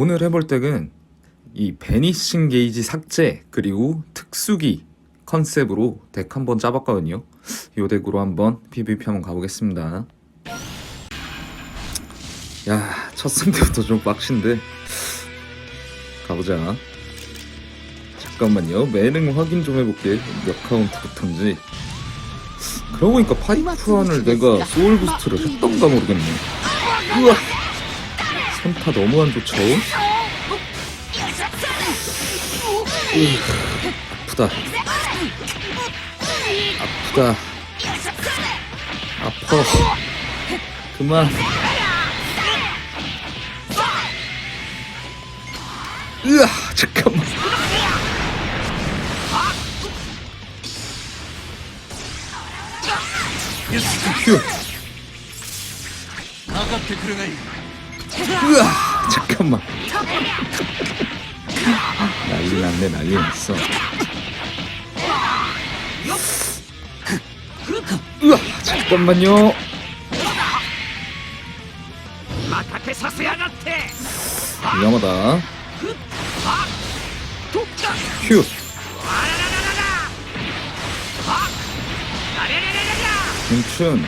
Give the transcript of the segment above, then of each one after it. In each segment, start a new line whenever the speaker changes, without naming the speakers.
오늘 해볼 덱은 이 베니싱 게이지 삭제 그리고 특수기 컨셉으로 덱 한번 짜봤거든요. 이 덱으로 한번 PVP 한번 가보겠습니다. 야, 첫 상대부터 좀 빡신데 가보자. 잠깐만요. 매능 확인 좀 해볼게. 몇 카운트부터인지. 그러고 보니까 파이프안을 내가 소울 부스트를 했던가 모르겠네. 우와! 선타 너무 안 좋죠? 으, 아프다. 아프다. 아파. 그만. 으아, 잠깐만. 휴. 으아 잠깐만. 난리 났네 난리 났어. 으아 잠깐만요. 위험하다. 휴. 춤춘.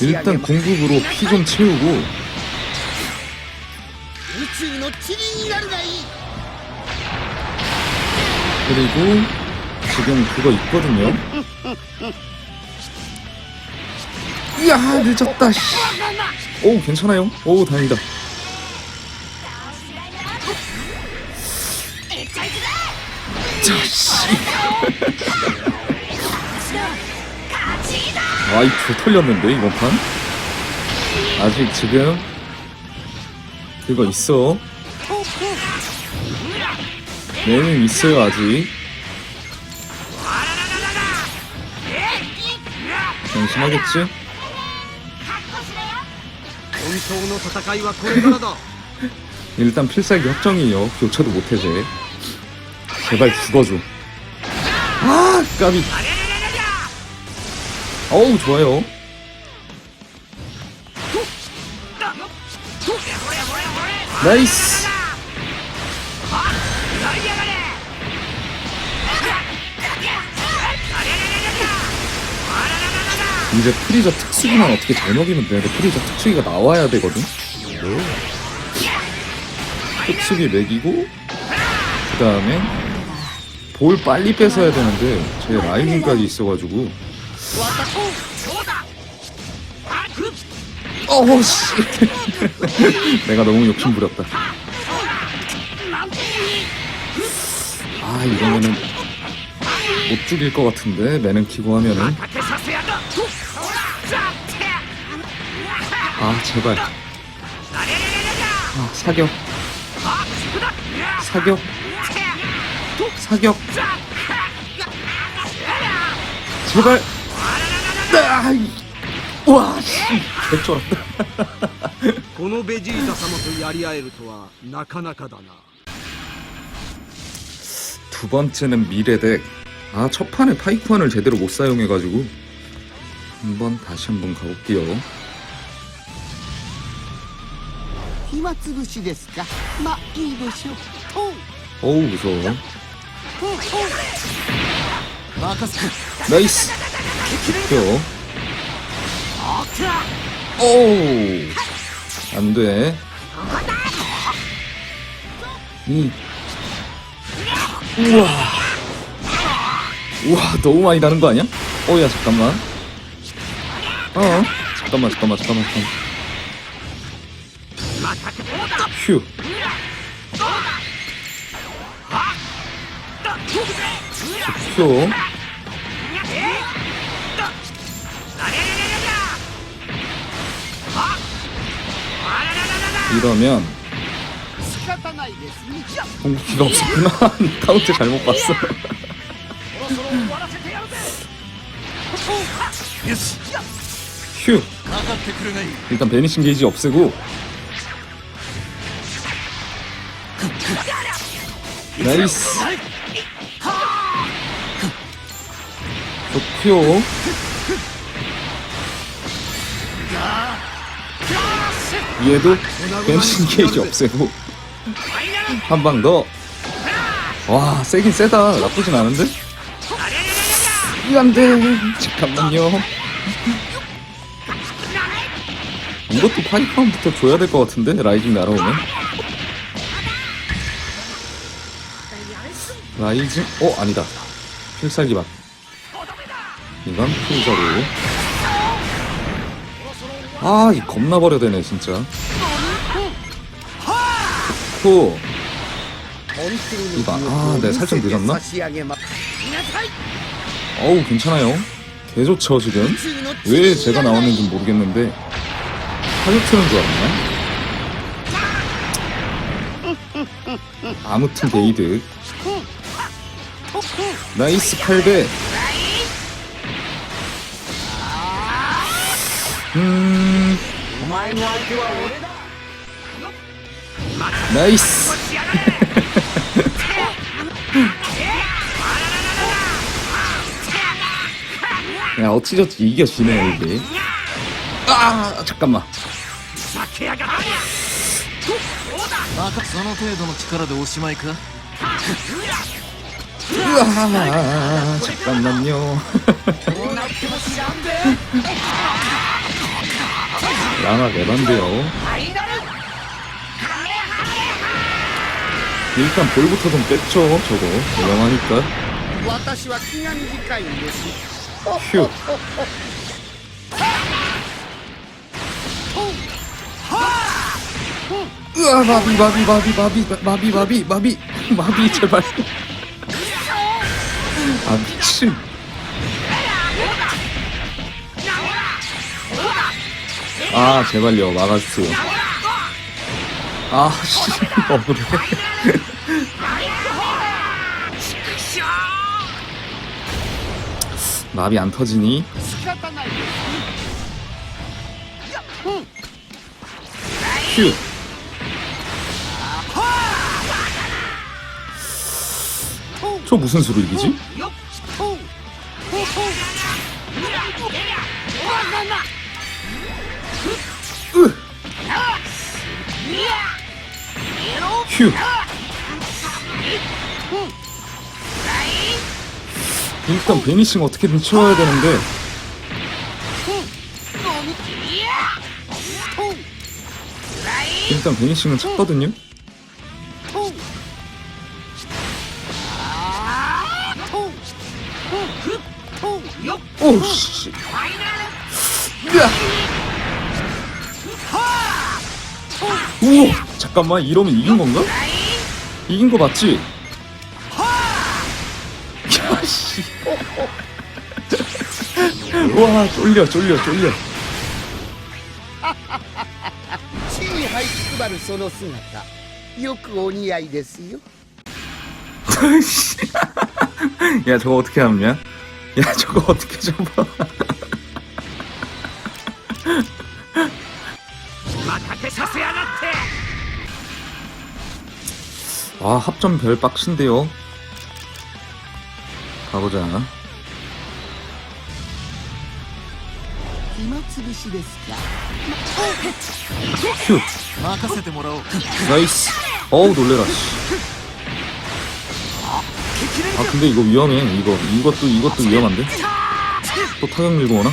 일단 공급으로 피 좀 채우고. 그리고 지금 그거 있거든요. 이야 늦었다 오 괜찮아요? 오 다행이다. 자씨. 아이 불털렸는데 이번 판? 아직 지금 그거 있어. 내는 있어요 아직. 정신하겠지? 일단 필살기 확정이에요. 교차도 못해 제 제발 죽어줘. 아 까비. 어우 좋아요. 나이스. 이제 프리저 특수기만 어떻게 잘 먹이면 되는데 프리저 특수기가 나와야 되거든. 특수기 먹이고 그 다음에 볼 빨리 뺏어야 되는데 제 라이징까지 있어가지고 어우 씨. 내가 너무 욕심 부렸다. 아 이거는 못 죽일 것 같은데 매는 키고 하면은. 아 제발. 아 사격. 사격. 사격. 제발. 아, 와 씨. 개쩔었다
このベジータ様とやり合えるとはなかなかだな
두 번째는 미래덱. 아, 첫 판에 파이프안을 제대로 못 사용해가지고. 한번 다시 한번 가볼게요.
暇つぶしですかまあいいでしょうおう
어우, 무서워.
任せて
나이스! 표. 오우! 안 돼. 이. 우와. 우와, 너무 많이 나는 거 아니야? 어, 야, 잠깐만. 어, 잠깐만, 잠깐만, 잠깐만, 잠깐만. 휴. 표. 이러면 공기가 없었구나. 카운트 잘못 봤어 휴. 일단 베니싱 게이지 없애고. 나이스. 좋고요. 얘도 변신 게이지 없애고 한 방 더. 와 세긴 세다. 나쁘진 않은데? 안돼 잠깐만요. 이것도 파이파운부터 줘야 될 것 같은데 라이징 날아오면? 라이징? 어 아니다. 필살기 맛 이건 필자로 아 이 겁나 버려 되네 진짜. 좋고 이거 아, 네, 살짝 늦었나? 어우 괜찮아요. 개 좋죠 지금. 왜 제가 나왔는지 모르겠는데. 타격트는 줄 알았나? 아무튼 게이드 나이스 8배 음 나이스 야 어찌저찌 이겨지네 이게 아 잠깐만
負けやがって
まかその程度の力でおしまいか
으아 잠깐만요 양악 에반데요. 일단 볼부터 좀 뺐죠 저거. 위험하니까. 휴. 으아 마비 마비 마비 마비 마비 마비 마비. 마비 제발. 아 미친. 아 제발요. 막아주세요. 아씨 억울해. 납이 안 터지니? 휴 저 무슨 수로 이기지?
어, 어,
어. 큐 일단 베니싱 어떻게든 비춰야 되는데. 일단 베니싱은 찾거든요. 오씨. 우와. 잠깐만 이러면 이긴 건가? 이긴 거 맞지? 야씨 와 쫄려 쫄려 쫄려
地に這いつくばるその姿よくお似合いですよ
야 저거 어떻게 하냐? 야 저거 어떻게 잡아?
またけさせやがっ
아 합점 별 박신데요. 가보자.
큐
나이스. 어우 놀래라 아 근데 이거 위험해. 이거 이것도 이것도 위험한데? 또 타격 밀고 오나?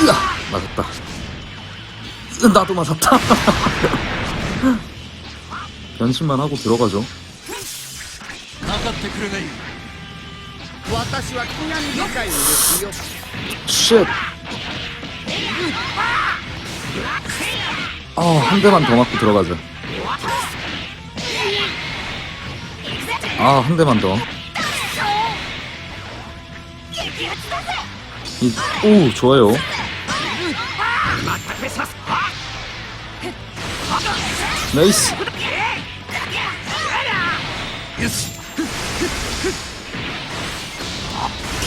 으아! 맞았다. 나도 맞았다. 변신만 하고 들어가죠. 쉣! 아, 한 대만 더 맞고 들어가자. 아, 한 대만 더. 이, 오, 좋아요. 나이스!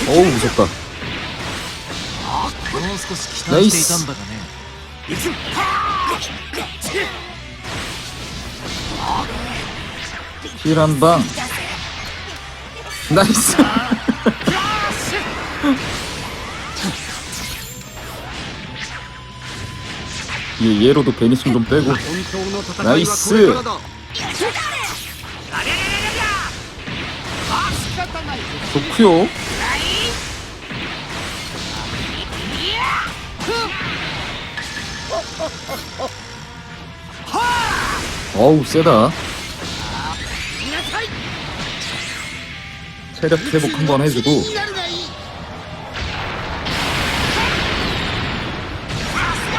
어우 무섭다.
나이스.
힐한 방. 나이스. 얘 얘로도 베니싱 좀 빼고.
나이스.
좋구요. 어우 세다. 체력 회복 한 번 해주고.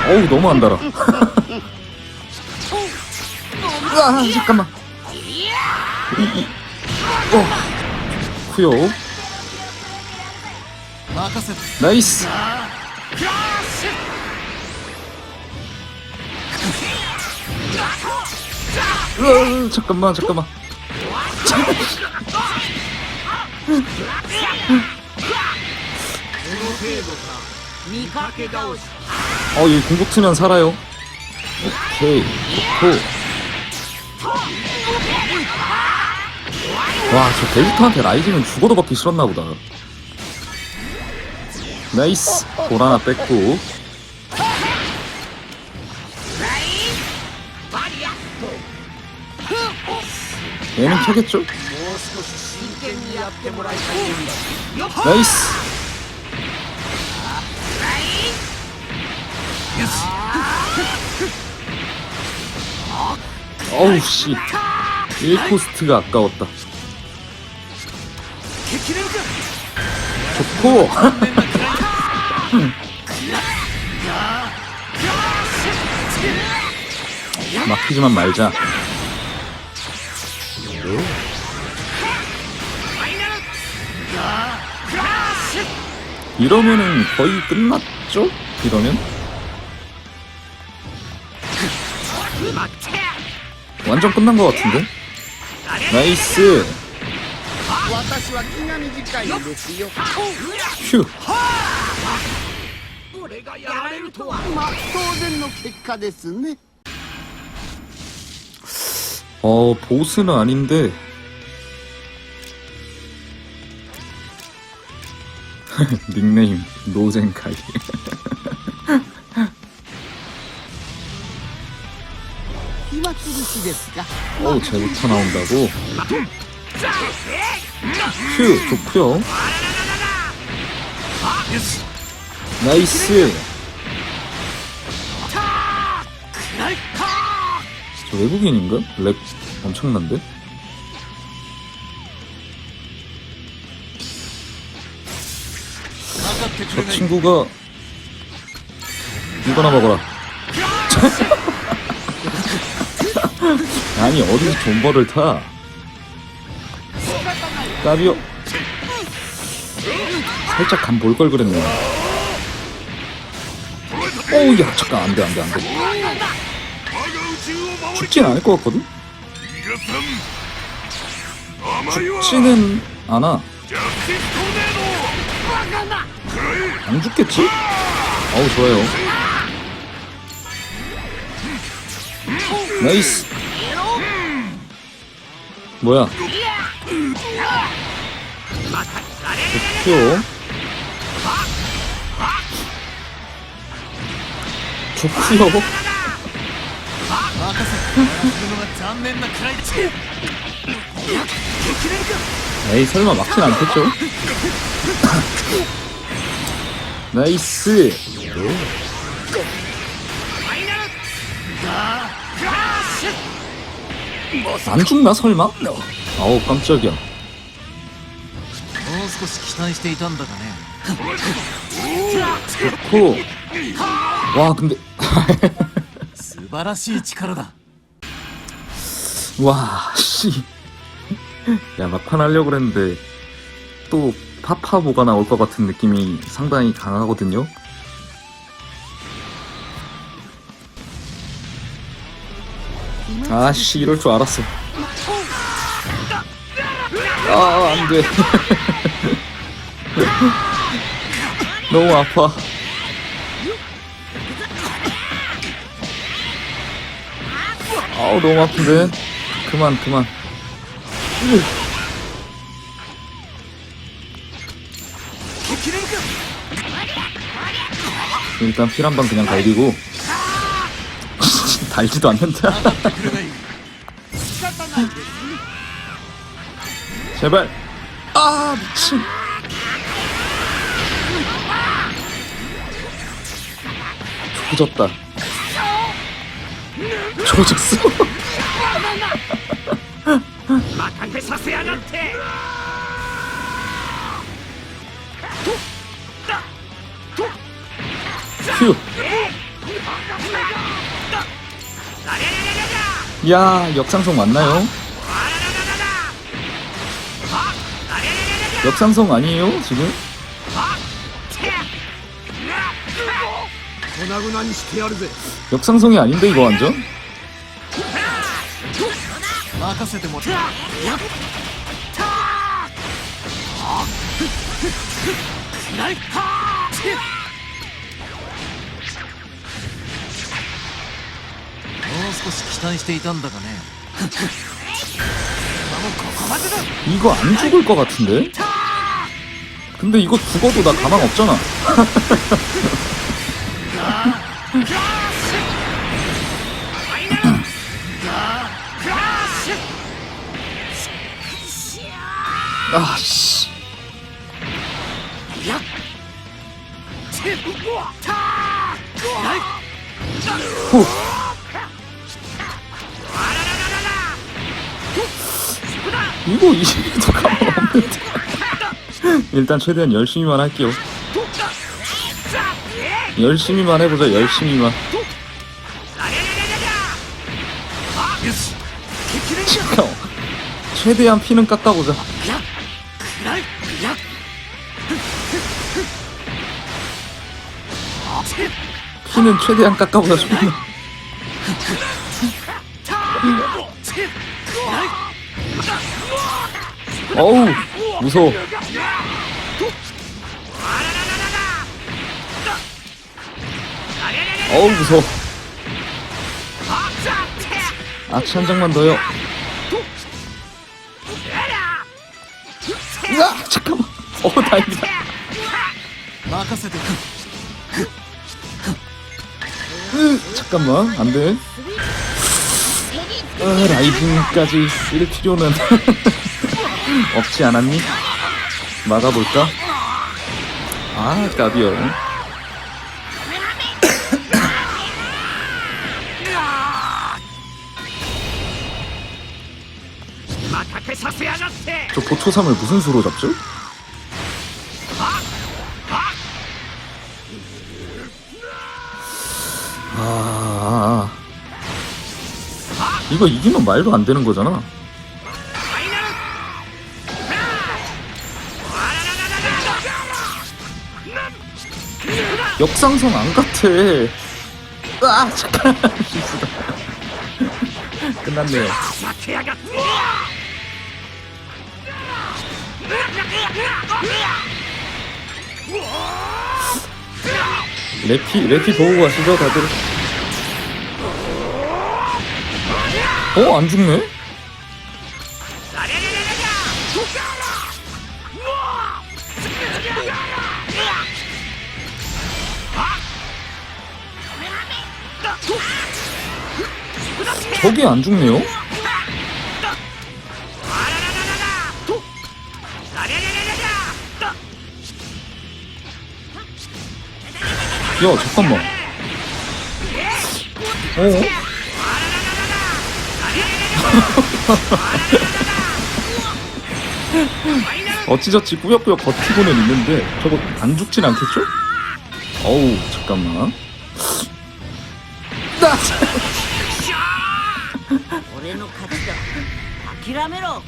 어우 너무 안 달아. 아 잠깐만. 어. 좋고요 나이스 으아, 잠깐만 잠깐만 어, 이 공격 투면 살아요. 오케이, 좋고. 와 저 데이터한테 라이징은 죽어도 받기 싫었나 보다. 나이스. 돌 하나 뺐고. 얘는 켜겠죠? 나이스. 어우 씨 1코스트가 아까웠다 좋고 막히지만 말자 이러면은 거의 끝났죠? 이러면? 완전 끝난 것 같은데? 나이스
私は気が短いんですよ
휴
俺がやられるとは
まあ当然の結果ですね
어, 보스는 아닌데. 닉네임, 노젠카이.
暇つぶしですか
어우, 쟤부터 나온다고? 휴, 좋구요. 나이스. 저 외국인인가? 렉 엄청난데? 저 친구가 이거나 먹어라. 아니 어디서 존버를 타? 까비오. 살짝 간 볼 걸 그랬네. 오야 잠깐 안돼 안돼 안돼. 죽진 않을 것 같거든. 죽지는 않아. 안 죽겠지? 어우 좋아요. 나이스. 뭐야?
그 족표. 족표.
에이 설마 막진 않겠죠? 나이스. 안 죽나 설마? 어우 깜짝이야.
もう少し期待していたんだがね
코. 와 근데
素晴らしい力だ
와 씨. 야 막판 하려고 그랬는데 또 파파보가 나올 것 같은 느낌이 상당히 강하거든요. 아씨 이럴 줄 알았어. 아 안돼. 너무 아파. 아우 너무 아픈데. 그만 그만. 일단 필 한 방 그냥 갈기고 달지도 않는다. 제발. 아 미친. 조졌다. 조졌어. 휴. 야 역상성 맞나요? 역상성 아니에요 지금? 역상성이 아닌데 이거 완전?
う少し期待していたんだがね
이거 안 죽을 것 같은데? 근데 이거 죽어도 나 가망 없잖아. 아, 씨. 후. 이거 이도 가망 없는데. 일단 최대한 열심히만 할게요. 열심히만 해보자, 열심히만. 최대한 피는 깎아보자. 피는 최대한 깎아보자. 어우 무서워. 어우 무서워. 악취 한 장만 더요. 으아 잠깐만. 어우 다행이다. 으, 잠깐만 안돼. 어, 라이징까지 쓸 필요는 없지 않았니? 막아볼까? 아 까비요 저 보초삼을 무슨 수로 잡죠? 이거 이기면 말도 안 되는 거잖아. 역상성 안 같아. 아 잠깐. 끝났네요. 레피 레피 보고 가시죠 다들. 어? 안 죽네? 저게 안 죽네요? 야 잠깐만 어? 어찌저찌 꾸역꾸역 버티고는 있는데 저거 안 죽진 않겠죠? 어우 잠깐만
俺の勝ちだ諦めろ